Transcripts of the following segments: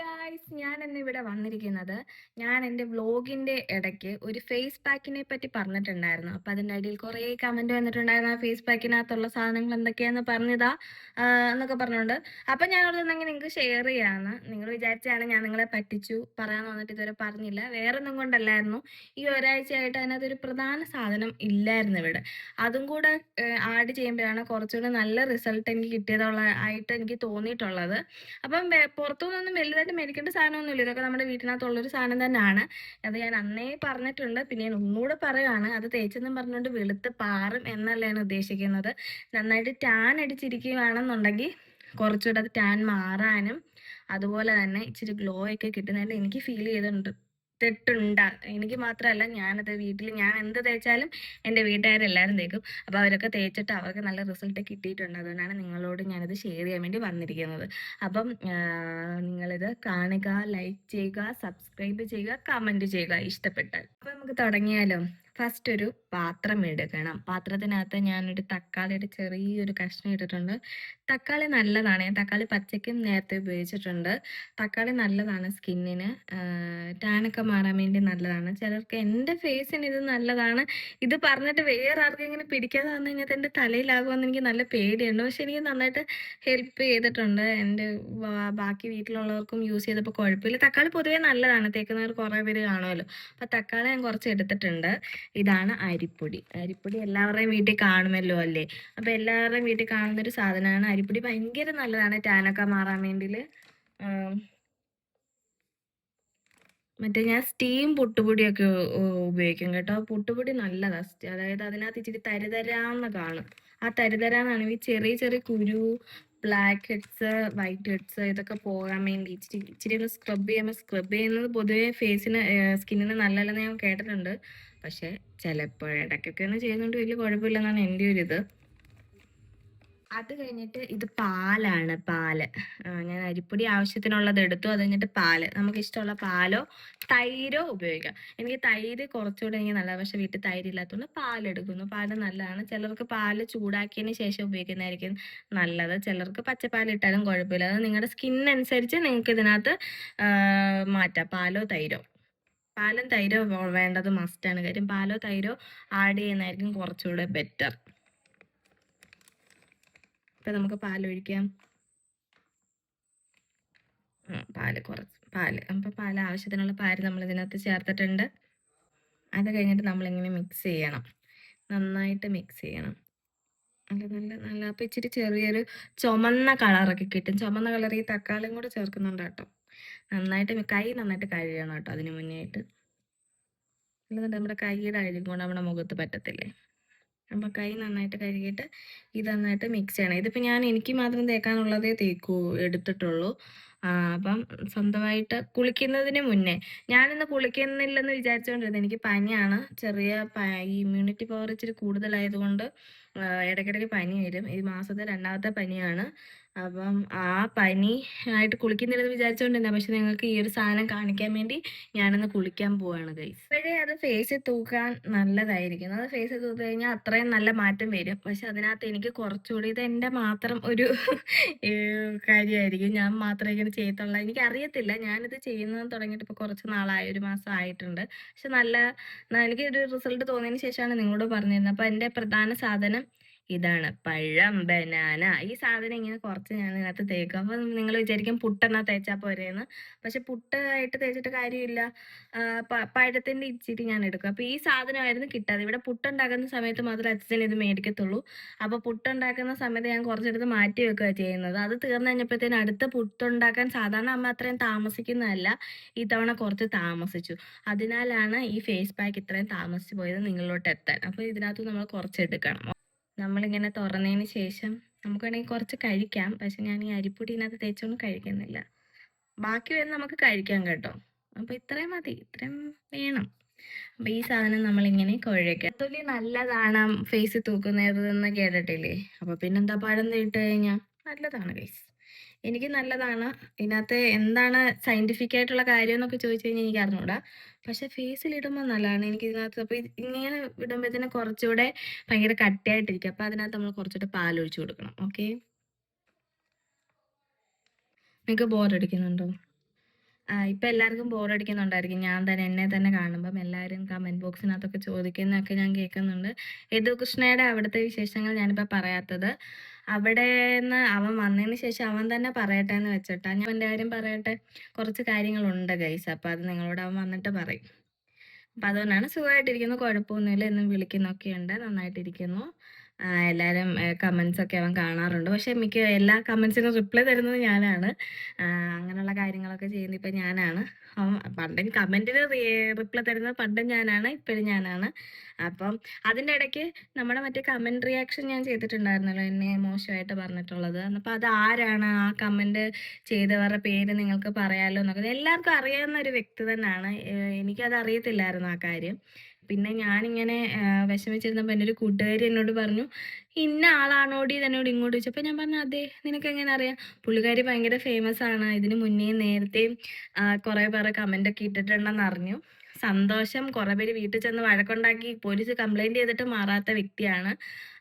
Guys ഞാൻ ഇന്ന് ഇവിടെ വന്നിരിക്കുന്നത് ഞാൻ എന്റെ വ്ലോഗിന്റെ ഇടയ്ക്ക് ഒരു ഫേസ് പാക്കിനെ പറ്റി പറഞ്ഞിട്ടുണ്ടായിരുന്നു. അപ്പം അതിന്റെ ഇടയിൽ കുറേ കമന്റ് വന്നിട്ടുണ്ടായിരുന്നു. ആ ഫേസ് പാക്കിനകത്തുള്ള സാധനങ്ങൾ എന്തൊക്കെയാന്ന് പറഞ്ഞതാ എന്നൊക്കെ പറഞ്ഞുകൊണ്ട്. അപ്പം ഞാൻ ഓർത്തുണ്ടെങ്കിൽ നിങ്ങൾക്ക് ഷെയർ ചെയ്യാമെന്ന് നിങ്ങൾ വിചാരിച്ചാണ് ഞാൻ നിങ്ങളെ പറ്റിച്ചു പറയാൻ വന്നിട്ട് ഇതുവരെ പറഞ്ഞില്ല. വേറെ ഒന്നും കൊണ്ടല്ലായിരുന്നു. ഈ ഒരാഴ്ചയായിട്ട് അതിനകത്ത് ഒരു പ്രധാന സാധനം ഇല്ലായിരുന്നു ഇവിടെ. അതും കൂടെ ആഡ് ചെയ്യുമ്പോഴാണ് കുറച്ചുകൂടെ നല്ല റിസൾട്ട് എനിക്ക് കിട്ടിയതുള്ള ആയിട്ട് എനിക്ക് തോന്നിയിട്ടുള്ളത്. അപ്പം പുറത്തുനിന്നൊന്നും പുറത്തുനിന്നൊന്നും വലുതായിട്ട് മേടിക്കേണ്ട സാധനമൊന്നുമില്ല. ഇതൊക്കെ നമ്മുടെ വീട്ടിനകത്തുള്ളൊരു സാധനം തന്നെയാണ്. അത് ഞാൻ അന്നേ പറഞ്ഞിട്ടുണ്ട്. പിന്നെ ഞാൻ ഒന്നുകൂടെ പറയുകയാണ് അത് തേച്ചെന്നും പറഞ്ഞുകൊണ്ട് വെളുത്ത് പാറും എന്നല്ല ഞാൻ ഉദ്ദേശിക്കുന്നത്. നന്നായിട്ട് ടാൻ അടിച്ചിരിക്കുകയാണെന്നുണ്ടെങ്കിൽ കുറച്ചുകൂടെ അത് ടാൻ മാറാനും അതുപോലെ തന്നെ ഇച്ചിരി ഗ്ലോ ഒക്കെ കിട്ടുന്നതായിട്ട് എനിക്ക് ഫീൽ ചെയ്തിട്ടുണ്ട്. തെറ്റുണ്ടാ എനിക്ക് മാത്രമല്ല ഞാനത് വീട്ടിൽ ഞാൻ എന്ത് തേച്ചാലും എന്റെ വീട്ടുകാരെല്ലാവരും തേക്കും. അപ്പോൾ അവരൊക്കെ തേച്ചിട്ട് അവർക്ക് നല്ല റിസൾട്ട് കിട്ടിയിട്ടുണ്ട്. അതുകൊണ്ടാണ് നിങ്ങളോട് ഞാനത് ഷെയർ ചെയ്യാൻ വേണ്ടി വന്നിരിക്കുന്നത്. അപ്പം നിങ്ങളിത് കാണുക ലൈക്ക് ചെയ്യുക സബ്സ്ക്രൈബ് ചെയ്യുക കമന്റ് ചെയ്യുക ഇഷ്ടപ്പെട്ടാൽ. അപ്പം നമുക്ക് തുടങ്ങിയാലോ. ഫസ്റ്റ് ഒരു പാത്രം എടുക്കണം. പാത്രത്തിനകത്ത് ഞാനൊരു തക്കാളിയുടെ ചെറിയൊരു കഷ്ണം ഇട്ടിട്ടുണ്ട്. തക്കാളി നല്ലതാണ്. ഞാൻ തക്കാളി പച്ചയ്ക്കും നേരത്തെ ഉപയോഗിച്ചിട്ടുണ്ട്. തക്കാളി നല്ലതാണ് സ്കിന്നിന്. ടാനൊക്കെ മാറാൻ വേണ്ടി നല്ലതാണ്. ചിലർക്ക് എന്റെ ഫേസിന് ഇത് നല്ലതാണ്. ഇത് പറഞ്ഞിട്ട് വേറെ ആർക്കെങ്കിലും പിടിക്കാതെ വന്നു കഴിഞ്ഞാൽ എന്റെ തലയിലാകുമെന്ന് എനിക്ക് നല്ല പേടിയുണ്ട്. പക്ഷെ എനിക്ക് നന്നായിട്ട് ഹെൽപ്പ് ചെയ്തിട്ടുണ്ട്. എന്റെ ബാക്കി വീട്ടിലുള്ളവർക്കും യൂസ് ചെയ്തപ്പോൾ കുഴപ്പമില്ല. തക്കാളി പൊതുവേ നല്ലതാണ്. തേക്കുന്നവർ കുറേ പേര് കാണുമല്ലോ. അപ്പോൾ തക്കാളി ഞാൻ കുറച്ച് എടുത്തിട്ടുണ്ട്. ഇതാണ് അരിപ്പൊടി. അരിപ്പൊടി എല്ലാവരുടെയും വീട്ടിൽ കാണുമല്ലോ അല്ലേ? അപ്പോൾ എല്ലാവരുടെയും വീട്ടിൽ കാണുന്നൊരു സാധനമാണ് സാധനമാണ് അരിപ്പൊടി ഭയങ്കര നല്ലതാണ് ടാനൊക്കെ മാറാൻ വേണ്ടിയിൽ മറ്റേ ഞാൻ സ്റ്റീം പൊട്ടുപൊടിയൊക്കെ ഉപയോഗിക്കും കേട്ടോ. പൊട്ടുപൊടി നല്ലതാ. സ്റ്റ് അതായത് അതിനകത്ത് ഇച്ചിരി തരിതരാന്ന് കാണും. ആ തരിതരാന്നാണ് ഈ ചെറിയ ചെറിയ കുരു ബ്ലാക്ക് ഹെഡ്സ് വൈറ്റ് ഹെഡ്സ് ഇതൊക്കെ പോകാൻ വേണ്ടി ഇച്ചിരി ഇച്ചിരി ഒന്ന് സ്ക്രബ് ചെയ്യുമ്പോൾ സ്ക്രബ് ചെയ്യുന്നത് പൊതുവേ ഫേസിന് സ്കിന്നിന് നല്ലതല്ലെന്ന് ഞാൻ കേട്ടിട്ടുണ്ട്. പക്ഷെ ചിലപ്പോൾ ഇടയ്ക്കൊക്കെ ഒന്ന് ചെയ്യുന്നുണ്ട്. വലിയ കുഴപ്പമില്ലെന്നാണ് എന്റെ ഒരു ഇത് അത് കഴിഞ്ഞിട്ട് ഇത് പാലാണ് പാൽ. ഞാൻ അരിപ്പൊടി ആവശ്യത്തിനുള്ളത് എടുത്തു അത് കഴിഞ്ഞിട്ട് പാൽ. നമുക്ക് ഇഷ്ടമുള്ള പാലോ തൈരോ ഉപയോഗിക്കാം. എനിക്ക് തൈര് കുറച്ചുകൂടെ എനിക്ക് നല്ലതാണ്. പക്ഷെ വീട്ടിൽ തൈര് ഇല്ലാത്തതുകൊണ്ട് പാൽ എടുക്കുന്നു. പാൽ നല്ലതാണ്. ചിലർക്ക് പാൽ ചൂടാക്കിയതിന് ശേഷം ഉപയോഗിക്കുന്നതായിരിക്കും നല്ലത്. ചിലർക്ക് പച്ചപ്പാൽ ഇട്ടാലും കുഴപ്പമില്ല. അത് നിങ്ങളുടെ സ്കിന്നനുസരിച്ച് നിങ്ങൾക്ക് ഇതിനകത്ത് മാറ്റാം. പാലോ തൈരോ. പാലും തൈരോ വേണ്ടത് മസ്റ്റാണ് കാര്യം പാലോ തൈരോ ആഡ് ചെയ്യുന്നതായിരിക്കും കുറച്ചുകൂടെ ബെറ്റർ ഇപ്പം നമുക്ക് പാലൊഴിക്കാം പാൽ കുറച്ച് പാൽ അപ്പം പാൽ ആവശ്യത്തിനുള്ള പാൽ നമ്മൾ ഇതിനകത്ത് ചേർത്തിട്ടുണ്ട്. അത് കഴിഞ്ഞിട്ട് നമ്മളിങ്ങനെ മിക്സ് ചെയ്യണം. നന്നായിട്ട് മിക്സ് ചെയ്യണം. നല്ല നല്ല നല്ല അപ്പം ഇച്ചിരി ചെറിയൊരു ചുമന്ന കളറൊക്കെ കിട്ടും. ചുമന്ന കളർ ഈ തക്കാളിയും കൂടെ ചേർക്കുന്നുണ്ട് കേട്ടോ. നന്നായിട്ട് കൈ നന്നായിട്ട് കഴുകണം കേട്ടോ അതിന് മുന്നേ ആയിട്ട് നമ്മുടെ കൈയുടെ അഴുകും നമ്മുടെ മുഖത്ത് പറ്റത്തില്ലേ? അപ്പം കൈ നന്നായിട്ട് കഴുകിയിട്ട് ഇത് നന്നായിട്ട് മിക്സ് ചെയ്യണം. ഇതിപ്പോൾ ഞാൻ എനിക്ക് മാത്രം തേക്കാനുള്ളതേ തേക്കൂ എടുത്തിട്ടുള്ളൂ. അപ്പം സ്വന്തമായിട്ട് കുളിക്കുന്നതിന് മുന്നേ ഞാനിന്ന് കുളിക്കുന്നില്ലെന്ന് വിചാരിച്ചുകൊണ്ടിരുന്നത് എനിക്ക് പനിയാണ്. ചെറിയ ഇമ്മ്യൂണിറ്റി പവർ ഇച്ചിരി കൂടുതലായതുകൊണ്ട് ഇടയ്ക്കിടയ്ക്ക് പനി വരും. ഈ മാസത്തെ രണ്ടാമത്തെ പനിയാണ്. അപ്പം ആ പനി ആയിട്ട് കുളിക്കുന്നില്ലെന്ന് വിചാരിച്ചുകൊണ്ടിരുന്ന പക്ഷെ നിങ്ങൾക്ക് ഈ ഒരു സാധനം കാണിക്കാൻ വേണ്ടി ഞാനൊന്ന് കുളിക്കാൻ പോവാണ് ഗൈസ് അപ്പോഴേ അത് ഫേസിൽ തൂക്കാൻ നല്ലതായിരിക്കും അത് ഫേസിൽ തൂത്ത് കഴിഞ്ഞാൽ അത്രയും നല്ല മാറ്റം വരും. പക്ഷെ അതിനകത്ത് എനിക്ക് കുറച്ചുകൂടി ഇത് എന്റെ മാത്രം ഒരു കാര്യമായിരിക്കും. ഞാൻ മാത്രമേ ഇങ്ങനെ ചെയ്യത്തുള്ളൂ. എനിക്ക് അറിയത്തില്ല. ഞാനിത് ചെയ്യുന്നത് തുടങ്ങിയിട്ട് ഇപ്പോൾ കുറച്ച് നാളായി. ഒരു മാസം ആയിട്ടുണ്ട്. പക്ഷെ നല്ല എനിക്ക് ഒരു റിസൾട്ട് തോന്നിയതിന് ശേഷമാണ് നിങ്ങളോട് പറഞ്ഞിരുന്നത്. അപ്പോൾ എന്റെ പ്രധാന സാധനം ഇതാണ് പഴം ബനാന. ഈ സാധനം ഇങ്ങനെ കുറച്ച് ഞാൻ ഇതിനകത്ത് തേക്കും. അപ്പോൾ നിങ്ങൾ വിചാരിക്കും പുട്ടെന്നാ തേച്ചാൽ പോരേന്ന്. പക്ഷെ പുട്ടായിട്ട് തേച്ചിട്ട് കാര്യമില്ല. പഴത്തിന്റെ ഇച്ചിരി ഞാൻ എടുക്കും. അപ്പോൾ ഈ സാധനമായിരുന്നു കിട്ടാതെ. ഇവിടെ പുട്ടുണ്ടാക്കുന്ന സമയത്ത് മാത്രമേ അച്ഛൻ ഇത് മേടിക്കത്തുള്ളൂ. അപ്പോൾ പുട്ടുണ്ടാക്കുന്ന സമയത്ത് ഞാൻ കുറച്ചെടുത്ത് മാറ്റി വെക്കുക ചെയ്യുന്നത്. അത് തീർന്നു കഴിഞ്ഞപ്പോഴത്തേന് അടുത്ത പുട്ടുണ്ടാക്കാൻ സാധാരണ അമ്മ അത്രയും താമസിക്കുന്നതല്ല. ഇത്തവണ കുറച്ച് താമസിച്ചു. അതിനാലാണ് ഈ ഫേസ് പാക്ക് ഇത്രയും താമസിച്ചു പോയത് നിങ്ങളിലോട്ട് എത്താൻ അപ്പോൾ ഇതിനകത്ത് നമ്മൾ കുറച്ച് എടുക്കണം. നമ്മളിങ്ങനെ തുറന്നതിന് ശേഷം നമുക്ക് വേണമെങ്കിൽ കുറച്ച് കഴിക്കാം. പക്ഷെ ഞാൻ ഈ അരിപ്പൊടി ഇതിനകത്ത് തേച്ചൊന്നും കഴിക്കുന്നില്ല. ബാക്കി വരുന്ന നമുക്ക് കഴിക്കാം കേട്ടോ. അപ്പോൾ ഇത്രയും മതി. ഇത്രയും വേണം. അപ്പോൾ ഈ സാധനം നമ്മളിങ്ങനെ കുഴയ്ക്കുക തൊലി നല്ലതാണ് ഫേസ് തൂക്കുന്നത് എന്ന് കേട്ടിട്ടില്ലേ? അപ്പോൾ പിന്നെന്താ പഴം ഇട്ട് കഴിഞ്ഞാ? നല്ലതാണ് ഗൈസ് എനിക്ക് നല്ലതാണ്. ഇതിനകത്ത് എന്താണ് സയന്റിഫിക് ആയിട്ടുള്ള കാര്യം എന്നൊക്കെ ചോദിച്ചു കഴിഞ്ഞാൽ എനിക്ക് അറിഞ്ഞൂടാ. പക്ഷെ ഫേസിൽ ഇടുമ്പോൾ നല്ലതാണ്. എനിക്ക് ഇതിനകത്ത് അപ്പോൾ ഇങ്ങനെ ഇടുമ്പോഴത്തേന് കുറച്ചുകൂടെ ഭയങ്കര കട്ടിയായിട്ടിരിക്കും. അപ്പോൾ അതിനകത്ത് നമ്മൾ കുറച്ചുകൂടെ പാലൊഴിച്ചു കൊടുക്കണം. ഓക്കെ? നിങ്ങൾക്ക് ബോറടിക്കുന്നുണ്ടോ ആ, ഇപ്പൊ എല്ലാവർക്കും ബോറടിക്കുന്നുണ്ടായിരിക്കും ഞാൻ തന്നെ എന്നെ തന്നെ കാണുമ്പം എല്ലാവരും കമന്റ് ബോക്സിനകത്തൊക്കെ ചോദിക്കുന്നതൊക്കെ ഞാൻ കേൾക്കുന്നുണ്ട്. യദുകൃഷ്ണയുടെ അവിടുത്തെ വിശേഷങ്ങൾ ഞാനിപ്പോൾ പറയാത്തത്. അവിടെ നിന്ന് അവൻ വന്നതിന് ശേഷം അവൻ തന്നെ പറയട്ടെ എന്ന് വെച്ചിട്ടാ. ഞാൻ എന്റെ കാര്യം പറയട്ടെ? കുറച്ച് കാര്യങ്ങളുണ്ട് ഗൈസ്. അപ്പം അത് നിങ്ങളോട് അവൻ വന്നിട്ട് പറയും. അപ്പം അതുകൊണ്ടാണ് സുഖമായിട്ടിരിക്കുന്നു. കുഴപ്പമൊന്നുമില്ല. എന്നും വിളിക്കുന്നൊക്കെ ഉണ്ട് നന്നായിട്ടിരിക്കുന്നു. എല്ലാവരും കമൻസ് ഒക്കെ അവൻ കാണാറുണ്ട്. പക്ഷെ മിക്ക എല്ലാ കമൻസിനും റിപ്ലൈ തരുന്നത് ഞാനാണ്. അങ്ങനെയുള്ള കാര്യങ്ങളൊക്കെ ചെയ്യുന്നത് ഇപ്പം ഞാനാണ്. പണ്ടും കമന്റിന് റിപ്ലൈ തരുന്നത് പണ്ടും ഞാനാണ് ഇപ്പോഴും ഞാനാണ്. അപ്പം അതിന്റെ ഇടയ്ക്ക് നമ്മുടെ മറ്റേ കമന്റ് റിയാക്ഷൻ ഞാൻ ചെയ്തിട്ടുണ്ടായിരുന്നല്ലോ എന്നെ മോശമായിട്ട് പറഞ്ഞിട്ടുള്ളത്. അപ്പോൾ അത് ആരാണ് ആ കമന്റ് ചെയ്തവരുടെ പേര് നിങ്ങൾക്ക് പറയാലോ എന്നൊക്കെ. എല്ലാവർക്കും അറിയാവുന്ന ഒരു വ്യക്തി തന്നെയാണ്. എനിക്കത് അറിയത്തില്ലായിരുന്നു ആ കാര്യം. പിന്നെ ഞാനിങ്ങനെ വിഷമിച്ചിരുന്നപ്പോൾ എന്റെ ഒരു കൂട്ടുകാരി എന്നോട് പറഞ്ഞു ഇന്ന ആളാണോടി എന്നോട് ഇങ്ങോട്ട് ചോദിച്ചപ്പോൾ ഞാൻ പറഞ്ഞു അതെ നിനക്ക് എങ്ങനെ അറിയാം? പുള്ളിക്കാരി ഭയങ്കര ഫേമസ് ആണ്. ഇതിന് മുന്നേ നേരത്തെയും കുറേ പേരെ കമന്റ് ഒക്കെ ഇട്ടിട്ടുണ്ടെന്ന് അറിഞ്ഞു. സന്തോഷം. കുറേ പേര് വീട്ടിൽ ചെന്ന് വഴക്കുണ്ടാക്കി പോലീസ് കംപ്ലൈന്റ് ചെയ്തിട്ട് മാറാത്ത വ്യക്തിയാണ്.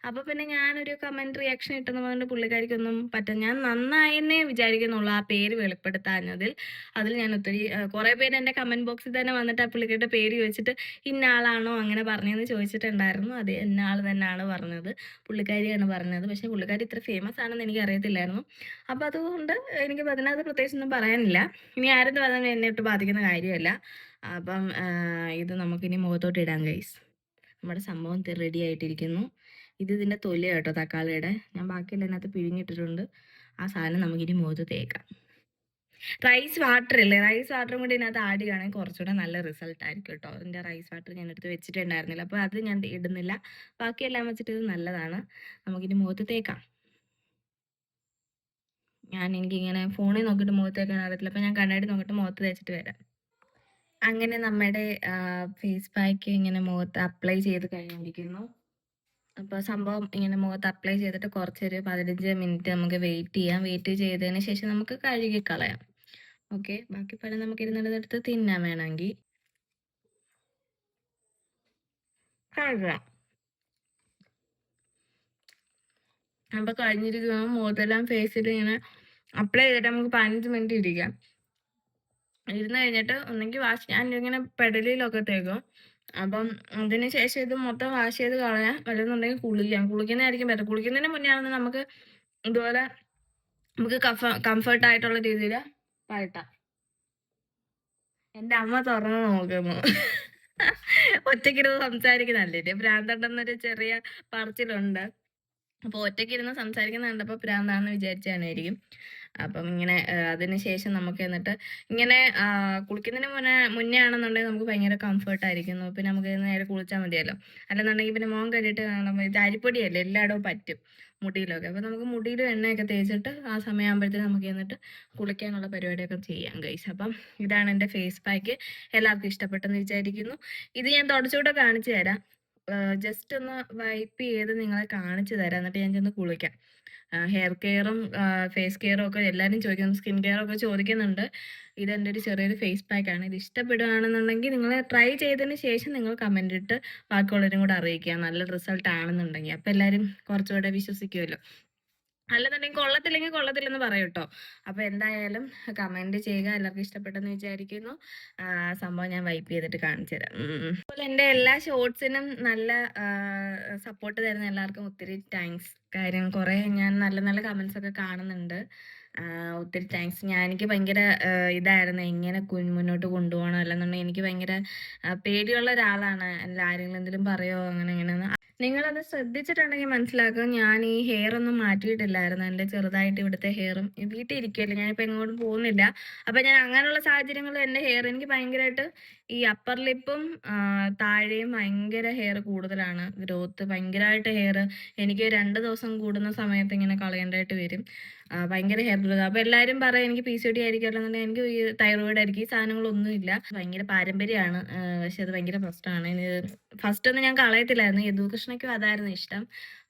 അപ്പോൾ പിന്നെ ഞാനൊരു കമന്റ് റിയാക്ഷൻ ഇട്ടെന്ന് പറഞ്ഞിട്ട് പുള്ളിക്കാരിക്കൊന്നും പറ്റും ഞാൻ നന്നായെന്നേ വിചാരിക്കുന്നുള്ളൂ ആ പേര് വെളിപ്പെടുത്താഞ്ഞതിൽ. അതിൽ ഞാൻ ഒത്തിരി കുറേ പേര് എന്റെ കമന്റ് ബോക്സിൽ തന്നെ വന്നിട്ട് ആ പുള്ളിക്കാരുടെ പേര് ചോദിച്ചിട്ട് ഇന്ന ആളാണോ അങ്ങനെ പറഞ്ഞതെന്ന് ചോദിച്ചിട്ടുണ്ടായിരുന്നു. അത് ഇന്ന ആൾ തന്നെയാണ് പറഞ്ഞത് പുള്ളിക്കാരിയാണ് പറഞ്ഞത്. പക്ഷേ പുള്ളിക്കാരി ഇത്ര ഫേമസ് ആണെന്ന് എനിക്ക് അറിയത്തില്ലായിരുന്നു. അപ്പോൾ അതുകൊണ്ട് എനിക്ക് അതിനകത്ത് പ്രത്യേകിച്ചൊന്നും പറയാനില്ല. ഇനി ആരും പറഞ്ഞാൽ എന്നെ ഇട്ട് ബാധിക്കുന്ന കാര്യമല്ല. അപ്പം ഇത് നമുക്കിനി മുഖത്തോട്ട് ഇടാം ഗൈസ് നമ്മുടെ സംഭവം റെഡി ആയിട്ടിരിക്കുന്നു. ഇത് ഇതിന്റെ തൊലി കേട്ടോ തക്കാളിയുടെ. ഞാൻ ബാക്കിയെല്ലാം അതിനകത്ത് പിഴിഞ്ഞിട്ടിട്ടുണ്ട്. ആ സാധനം നമുക്കിനി മുഖത്ത് തേക്കാം. റൈസ് വാട്ടർ ഇല്ലേ? റൈസ് വാട്ടറും കൂടി ഇതിനകത്ത് ആഡ് ചെയ്യുകയാണെങ്കിൽ കുറച്ചുകൂടെ നല്ല റിസൾട്ട് ആയിരിക്കും കേട്ടോ. അതിന്റെ റൈസ് വാട്ടർ ഞാൻ എടുത്ത് വെച്ചിട്ടുണ്ടായിരുന്നില്ല. അപ്പോൾ അത് ഞാൻ ഇടുന്നില്ല. ബാക്കിയെല്ലാം വെച്ചിട്ട് ഇത് നല്ലതാണ്. നമുക്കിനി മുഖത്ത് തേക്കാം. ഞാൻ എനിക്കിങ്ങനെ ഫോണിൽ നോക്കിയിട്ട് മുഖത്ത് തേക്കാൻ അറിയത്തില്ല. അപ്പോൾ ഞാൻ കണ്ണാടി നോക്കിയിട്ട് മുഖത്ത് തേച്ചിട്ട് വരാം. അങ്ങനെ നമ്മുടെ ഫേസ് പാക്ക് ഇങ്ങനെ മുഖത്ത് അപ്ലൈ ചെയ്ത് കഴിഞ്ഞിരിക്കുന്നു അപ്പോൾ സംഭവം ഇങ്ങനെ മുഖത്ത് അപ്ലൈ ചെയ്തിട്ട് കുറച്ചൊരു പതിനഞ്ച് മിനിറ്റ് നമുക്ക് വെയിറ്റ് ചെയ്യാം. വെയിറ്റ് ചെയ്തതിന് ശേഷം നമുക്ക് കഴുകി കളയാം ഓക്കെ ബാക്കി പഴം നമുക്ക് ഇരുന്നിടത്തെടുത്ത് തിന്നാൻ വേണമെങ്കിൽ കഴുകാം. അപ്പോൾ കഴിഞ്ഞിരിക്കുന്നു. മുഖത്തെല്ലാം ഫേസിൽ ഇങ്ങനെ അപ്ലൈ ചെയ്തിട്ട് നമുക്ക് പതിനഞ്ച് മിനിറ്റ് ഇരിക്കാം. ഇരുന്ന് കഴിഞ്ഞിട്ട് ഒന്നെങ്കിൽ വാഷ് ഞാൻ ഇങ്ങനെ പെടലിലൊക്കെ തേക്കും. അപ്പം അതിന് ശേഷം ഇത് മൊത്തം വാഷ് ചെയ്ത് കളയാം അല്ലെന്നുണ്ടെങ്കിൽ കുളിക്കാം. കുളിക്കുന്നതായിരിക്കും ബെറ്റർ. കുളിക്കുന്നതിന് മുന്നേ ആണെങ്കിൽ നമുക്ക് ഇതുപോലെ നമുക്ക് കഫ കംഫർട്ട് ആയിട്ടുള്ള രീതിയിൽ പഴട്ടാം എന്റെ അമ്മ തുറന്ന് നോക്കുന്നു. ഒറ്റയ്ക്കിരുന്ന് സംസാരിക്കുന്നല്ലേ ഭ്രാന്തണ്ടെന്നൊരു ചെറിയ പറച്ചിലുണ്ട്. അപ്പോൾ ഒറ്റയ്ക്കിരുന്ന് സംസാരിക്കുന്ന കണ്ടപ്പോൾ പ്രാന്താണെന്ന് വിചാരിച്ചാണായിരിക്കും അപ്പം ഇങ്ങനെ അതിന് ശേഷം നമുക്ക് എന്നിട്ട് ഇങ്ങനെ കുളിക്കുന്നതിന് മുന്നേ മുന്നേ ആണെന്നുണ്ടെങ്കിൽ നമുക്ക് ഭയങ്കര കംഫർട്ട് ആയിരിക്കുന്നു പിന്നെ നമുക്ക് നേരെ കുളിച്ചാൽ മതിയല്ലോ. അല്ലെന്നുണ്ടെങ്കിൽ പിന്നെ മോൻ കഴിഞ്ഞിട്ട് കാണുമ്പോൾ ഇത് അരിപ്പൊടിയല്ലേ എല്ലായിടവും പറ്റും മുടിയിലൊക്കെ. അപ്പോൾ നമുക്ക് മുടിയിലും എണ്ണയൊക്കെ തേച്ചിട്ട് ആ സമയമാകുമ്പോഴത്തേക്ക് നമുക്ക് എന്നിട്ട് കുളിക്കാനുള്ള പരിപാടിയൊക്കെ ചെയ്യാം ഗൈസ് അപ്പം ഇതാണ് എന്റെ ഫേസ് പാക്ക് എല്ലാവർക്കും ഇഷ്ടപ്പെട്ടെന്ന് വിചാരിക്കുന്നു. ഇത് ഞാൻ തുടച്ചുകൂടെ കാണിച്ചു തരാം. ജസ്റ്റ് ഒന്ന് വൈപ്പ് ചെയ്ത് നിങ്ങളെ കാണിച്ചു തരാം. എന്നിട്ട് ഞാൻ ചെന്ന് കുളിക്കാം. ഹെയർ കെയറും ഫേസ് കെയറും ഒക്കെ എല്ലാവരും ചോദിക്കുന്നു. സ്കിൻ കെയറും ഒക്കെ ചോദിക്കുന്നുണ്ട്. ഇത് എന്റെ ഒരു ചെറിയൊരു ഫേസ് പാക്കാണ് ഇത് ഇഷ്ടപ്പെടുകയാണെന്നുണ്ടെങ്കിൽ നിങ്ങൾ ട്രൈ ചെയ്തതിന് ശേഷം നിങ്ങൾ കമന്റ് ഇട്ട് ബാക്കിയുള്ളവരും കൂടെ അറിയിക്കുക. നല്ല റിസൾട്ട് ആണെന്നുണ്ടെങ്കിൽ. അപ്പോൾ എല്ലാവരും കുറച്ചുകൂടെ വിശ്വസിക്കുമല്ലോ അല്ലെന്നുണ്ടെങ്കിൽ കൊള്ളത്തില്ലെങ്കിൽ കൊള്ളത്തില്ലെന്ന് പറയും കേട്ടോ. അപ്പോൾ എന്തായാലും കമന്റ് ചെയ്യുക. എല്ലാവർക്കും ഇഷ്ടപ്പെട്ടെന്ന് വിചാരിക്കുന്നു. സംഭവം ഞാൻ വൈപ്പ് ചെയ്തിട്ട് കാണിച്ചു തരാം. അതുപോലെ എന്റെ എല്ലാ ഷോർട്സിനും നല്ല സപ്പോർട്ട് തരുന്ന എല്ലാവർക്കും ഒത്തിരി താങ്ക്സ് കാര്യം കുറേ ഞാൻ നല്ല നല്ല കമൻസ് ഒക്കെ കാണുന്നുണ്ട്. ഒത്തിരി താങ്ക്സ് ഞാൻ എനിക്ക് ഭയങ്കര ഇതായിരുന്നു. എങ്ങനെ മുന്നോട്ട് കൊണ്ടുപോകണം? അല്ലെന്നുണ്ടെങ്കിൽ എനിക്ക് ഭയങ്കര പേടിയുള്ള ഒരാളാണ്. ആരെങ്കിലും എന്തെങ്കിലും പറയോ? അങ്ങനെ ഇങ്ങനെ. നിങ്ങളത് ശ്രദ്ധിച്ചിട്ടുണ്ടെങ്കിൽ മനസ്സിലാക്കുക ഞാൻ ഈ ഹെയർ ഒന്നും മാറ്റിയിട്ടില്ലായിരുന്നു. എന്റെ ചെറുതായിട്ട് ഇവിടുത്തെ ഹെയറും വീട്ടിൽ ഇരിക്കുമല്ലോ ഞാനിപ്പോൾ എങ്ങോട്ടും പോകുന്നില്ല. അപ്പോൾ ഞാൻ അങ്ങനെയുള്ള സാഹചര്യങ്ങളിൽ എന്റെ ഹെയർ എനിക്ക് ഭയങ്കരമായിട്ട് ഈ അപ്പർ ലിപ്പും താഴെയും ഭയങ്കര ഹെയർ കൂടുതലാണ്. ഗ്രോത്ത് ഭയങ്കരമായിട്ട് ഹെയർ എനിക്ക് രണ്ട് ദിവസം കൂടുന്ന സമയത്ത് ഇങ്ങനെ കളയേണ്ടതായിട്ട് വരും. ഭയങ്കര ഹെയർ ഗ്രോത്ത് അപ്പോൾ എല്ലാവരും പറയും എനിക്ക് പി സി ഡി ആയിരിക്കും എനിക്ക് ഈ തൈറോയിഡ് ആയിരിക്കും. ഈ സാധനങ്ങളൊന്നും ഇല്ല. ഭയങ്കര പാരമ്പര്യമാണ്. പക്ഷെ അത് ഭയങ്കര പ്രശ്നമാണ്. ഫസ്റ്റ് ഒന്നും ഞാൻ കളയത്തില്ലായിരുന്നു. യദുകൃഷ്ണയ്ക്കും അതായിരുന്നു ഇഷ്ടം.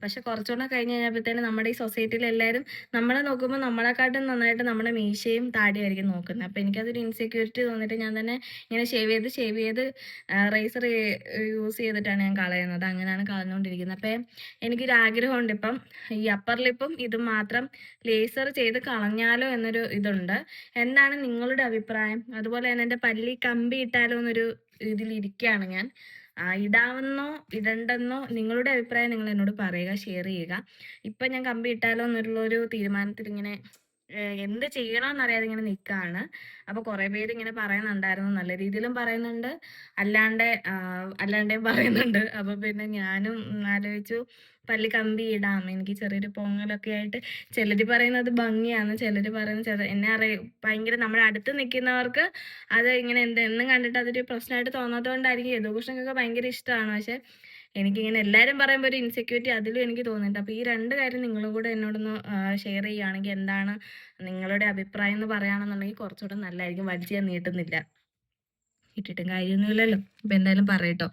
പക്ഷെ കുറച്ചുകൂടെ കഴിഞ്ഞ് കഴിഞ്ഞപ്പോഴത്തേനും നമ്മുടെ ഈ സൊസൈറ്റിയിൽ എല്ലാവരും നമ്മളെ നോക്കുമ്പോൾ നമ്മളെക്കാട്ടും നന്നായിട്ട് നമ്മുടെ മീശയും താടിയായിരിക്കും നോക്കുന്നത്. അപ്പോൾ എനിക്കതൊരു ഇൻസെക്യൂരിറ്റി തോന്നിയിട്ട് ഞാൻ തന്നെ ഇങ്ങനെ ഷേവ് ചെയ്ത് ഷേവ് ചെയ്ത് റേസർ യൂസ് ചെയ്തിട്ടാണ് ഞാൻ കളയുന്നത്. അങ്ങനെയാണ് കളഞ്ഞുകൊണ്ടിരിക്കുന്നത്. അപ്പം എനിക്കൊരു ആഗ്രഹമുണ്ട് ഇപ്പം ഈ അപ്പർ ലിപ്പും ഇതും മാത്രം ലേസർ ചെയ്ത് കളഞ്ഞാലോ എന്നൊരു ഇതുണ്ട്. എന്താണ് നിങ്ങളുടെ അഭിപ്രായം? അതുപോലെ തന്നെ എന്റെ പല്ലി കമ്പി ഇട്ടാലോ എന്നൊരു ഇതിലിരിക്കുകയാണ് ഞാൻ. ഇടാമെന്നോ ഇടണ്ടെന്നോ നിങ്ങളുടെ അഭിപ്രായം നിങ്ങൾ എന്നോട് പറയുക ഷെയർ ചെയ്യുക. ഇപ്പം ഞാൻ കമ്പി ഇട്ടാലോ എന്നുള്ളൊരു തീരുമാനത്തിൽ ഇങ്ങനെ എന്ത് ചെയ്യണമെന്നറിയാതെ ഇങ്ങനെ നിൽക്കുകയാണ് അപ്പോൾ കുറേ പേര് ഇങ്ങനെ പറയുന്നുണ്ടായിരുന്നു. നല്ല രീതിയിലും പറയുന്നുണ്ട്. അല്ലാണ്ട് അല്ലാണ്ടേയും പറയുന്നുണ്ട്. അപ്പോൾ പിന്നെ ഞാനും ആലോചിച്ചു പല്ലി കമ്പി ഇടാം. എനിക്ക് ചെറിയൊരു പൊങ്ങലൊക്കെ ആയിട്ട് ചിലർ പറയുന്നത് ഭംഗിയാണ്. ചിലർ പറയുന്നത് ചില എന്നെ അറിയ ഭയങ്കര നമ്മുടെ അടുത്ത് നിൽക്കുന്നവർക്ക് അത് ഇങ്ങനെ എന്ത് എന്നും കണ്ടിട്ട് അതൊരു പ്രശ്നമായിട്ട് തോന്നാത്തതുകൊണ്ടായിരിക്കും. യദുകൃഷ്ണക്കൊക്കെ ഭയങ്കര ഇഷ്ടമാണ്. പക്ഷെ എനിക്കിങ്ങനെ എല്ലാവരും പറയുമ്പോൾ ഒരു ഇൻസെക്യൂരിറ്റി അതിലും എനിക്ക് തോന്നുന്നുണ്ട്. അപ്പോൾ ഈ രണ്ട് കാര്യം നിങ്ങളും കൂടെ എന്നോടൊന്ന് ഷെയർ ചെയ്യുകയാണെങ്കിൽ എന്താണ് നിങ്ങളുടെ അഭിപ്രായം എന്ന് പറയുകയാണെന്നുണ്ടെങ്കിൽ കുറച്ചുകൂടെ നല്ലതായിരിക്കും. വലിച്ചു ഞാൻ നീട്ടുന്നില്ല. ഇട്ടിട്ടും കാര്യമൊന്നുമില്ലല്ലോ. അപ്പോൾ എന്തായാലും പറയട്ടോ.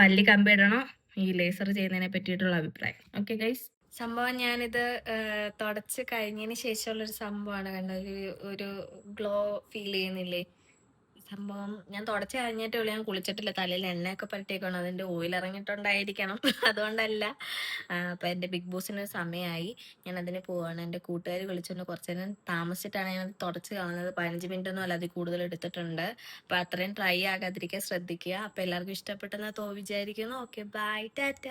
പല്ലി കമ്പിടണോ ഈ ലേസർ ചെയ്യുന്നതിനെ പറ്റിയിട്ടുള്ള അഭിപ്രായം. ഓക്കെ ഗൈസ് സംഭവം ഞാനിത് തുടച്ച് കഴിഞ്ഞതിന് ശേഷമുള്ളൊരു സംഭവമാണ് കണ്ടത്. ഒരു ഗ്ലോ ഫീൽ ചെയ്യുന്നില്ലേ? സംഭവം ഞാൻ തുടച്ച് കഴിഞ്ഞിട്ടേ ഉള്ളൂ ഞാൻ കുളിച്ചിട്ടില്ല. തലയിൽ എണ്ണയൊക്കെ പരട്ടിയേക്കാണ് അതിന്റെ ഓയിൽ ഇറങ്ങിയിട്ടുണ്ടായിരിക്കണം അതുകൊണ്ടല്ല അപ്പോൾ എന്റെ ബിഗ് ബോസിന് സമയമായി. ഞാൻ അതിന് പോവാണ്. എന്റെ കൂട്ടുകാർ വിളിച്ചുകൊണ്ട് കുറച്ച് നേരം താമസിച്ചിട്ടാണ് ഞാൻ തുടച്ച് കാണുന്നത് പതിനഞ്ച് മിനിറ്റ് ഒന്നും അല്ല അതിൽ കൂടുതൽ എടുത്തിട്ടുണ്ട്. അപ്പൊ അത്രയും ട്രൈ ആകാതിരിക്കാൻ ശ്രദ്ധിക്കുക. അപ്പോൾ എല്ലാവർക്കും ഇഷ്ടപ്പെട്ടെന്ന് തോ വിചാരിക്കുന്നു. Okay bye. ടാറ്റ.